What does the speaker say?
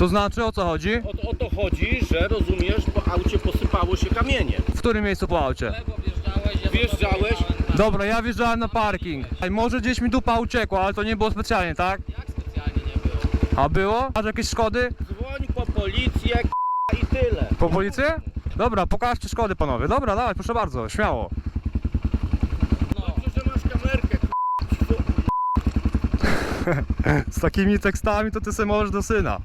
To znaczy o co chodzi? O, o to chodzi, że rozumiesz, po aucie posypało się kamienie. W którym miejscu po aucie? Lewo wjeżdżałeś, ja Wjeżdżałeś? Dobra, ja wjeżdżałem na parking. Ej, Może gdzieś mi dupa uciekła, ale to nie było specjalnie, tak? Jak specjalnie nie było? A było? Masz jakieś szkody? Dzwoń po policję k***a, i tyle. Po policję? Dobra, pokażcie szkody panowie. Dobra, dawaj, proszę bardzo, śmiało. No, Dobrze, że masz kamerkę. k***a. Z takimi tekstami to ty sobie możesz do syna.